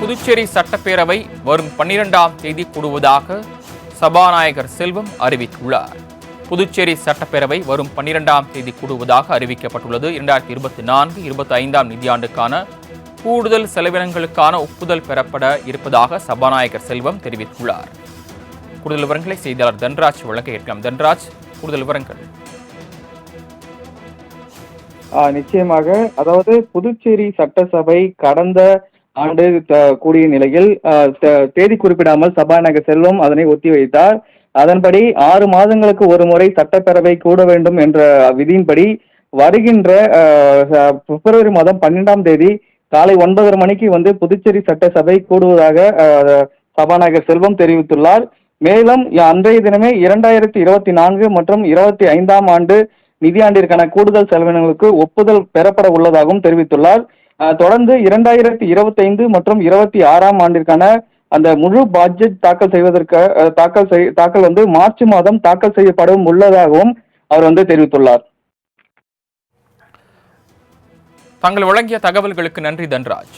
புதுச்சேரி சட்டப்பேரவை வரும் பன்னிரெண்டாம் தேதி கூடுவதாக சபாநாயகர் செல்வம் அறிவித்துள்ளார். புதுச்சேரி சட்டப்பேரவை வரும் பன்னிரெண்டாம் தேதி கூடுவதாக அறிவிக்கப்பட்டுள்ளது. இரண்டாயிரத்தி இருபத்தி நான்கு இருபத்தி ஐந்தாம் நிதியாண்டுக்கான கூடுதல் செலவினங்களுக்கான ஒப்புதல் பெறப்பட இருப்பதாக சபாநாயகர் செல்வம் தெரிவித்துள்ளார். கூடுதல் விவரங்களை செய்தியாளர் தன்ராஜ் வழங்க கேட்கலாம். தன்ராஜ் கூடுதல் விவரங்கள். நிச்சயமாக. அதாவது புதுச்சேரி சட்டசபை கடந்த ஆண்டு த- கூடிய நிலையில் தேதி குறிப்பிடாமல் சபாநாயகர் செல்வம் அதனை ஒத்திவைத்தார் அதன்படி ஆறு மாதங்களுக்கு ஒரு முறை சட்டப்பேரவை கூட வேண்டும் என்ற விதியின்படி வருகின்ற பிப்ரவரி மாதம் பன்னெண்டாம் தேதி காலை ஒன்பதரை மணிக்கு வந்து புதுச்சேரி சட்டசபை கூடுவதாக சபாநாயகர் செல்வம் தெரிவித்துள்ளார். மேலும் அன்றைய தினமே இரண்டாயிரத்தி இருபத்தி நான்கு மற்றும் இருபத்தி ஐந்தாம் ஆண்டு நிதியாண்டிற்கான கூடுதல் செலவினங்களுக்கு ஒப்புதல் பெறப்பட உள்ளதாகவும் தெரிவித்துள்ளார். தொடர்ந்து இரண்டாயிரத்தி இருபத்தைந்து மற்றும் இருபத்தி ஆறாம் ஆண்டிற்கான அந்த முழு பட்ஜெட் தாக்கல் செய்வதற்கு தாக்கல் செய் தாக்கல் வந்து மார்ச் மாதம் தாக்கல் செய்யப்படும் உள்ளதாகவும் அவர் வந்து தெரிவித்துள்ளார். தாங்கள் வழங்கிய தகவல்களுக்கு நன்றி தன்ராஜ்.